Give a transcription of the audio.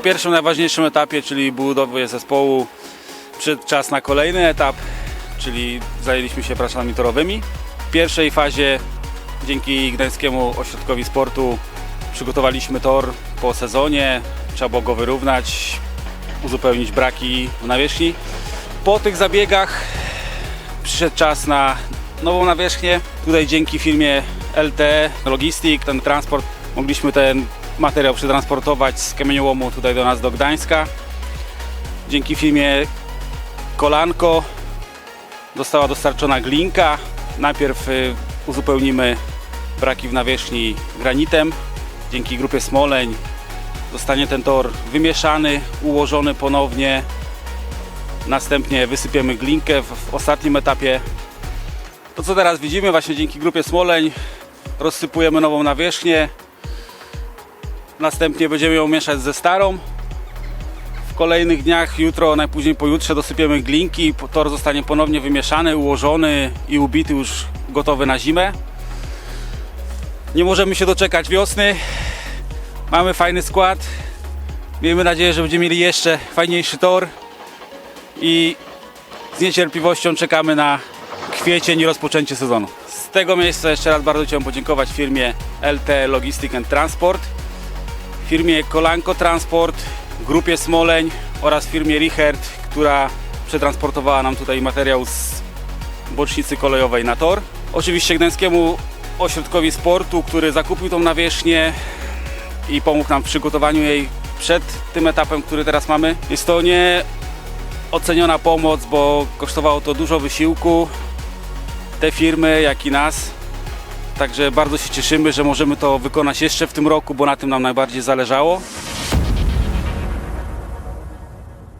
pierwszym najważniejszym etapie, czyli budowie zespołu, przyszedł czas na kolejny etap, czyli zajęliśmy się pracami torowymi. W pierwszej fazie dzięki Gdańskiemu Ośrodkowi Sportu przygotowaliśmy tor po sezonie, trzeba było go wyrównać, uzupełnić braki w nawierzchni. Po tych zabiegach przyszedł czas na nową nawierzchnię. Tutaj dzięki firmie LT Logistik, ten transport, mogliśmy ten materiał przetransportować z kamieniołomu tutaj do nas do Gdańska. Dzięki firmie Kolanko została dostarczona glinka. Najpierw y, uzupełnimy braki w nawierzchni granitem. Dzięki grupie Smoleń zostanie ten tor wymieszany, ułożony ponownie. Następnie wysypiemy glinkę w, w ostatnim etapie. To co teraz widzimy właśnie dzięki grupie Smoleń rozsypujemy nową nawierzchnię. Następnie będziemy ją mieszać ze starą. W kolejnych dniach, jutro, najpóźniej pojutrze dosypiemy glinki. Tor zostanie ponownie wymieszany, ułożony i ubity już gotowy na zimę. Nie możemy się doczekać wiosny. Mamy fajny skład. Miejmy nadzieję, że będziemy mieli jeszcze fajniejszy tor i z niecierpliwością czekamy na kwiecień i rozpoczęcie sezonu. Z tego miejsca jeszcze raz bardzo chciałem podziękować firmie LT Logistic and Transport, firmie Kolanko Transport, grupie Smoleń oraz firmie Richard, która przetransportowała nam tutaj materiał z bocznicy kolejowej na tor. Oczywiście Gdańskiemu Ośrodkowi Sportu, który zakupił tą nawierzchnię i pomógł nam w przygotowaniu jej przed tym etapem, który teraz mamy. Jest to nie oceniona pomoc, bo kosztowało to dużo wysiłku. Te firmy, jak i nas. Także bardzo się cieszymy, że możemy to wykonać jeszcze w tym roku, bo na tym nam najbardziej zależało.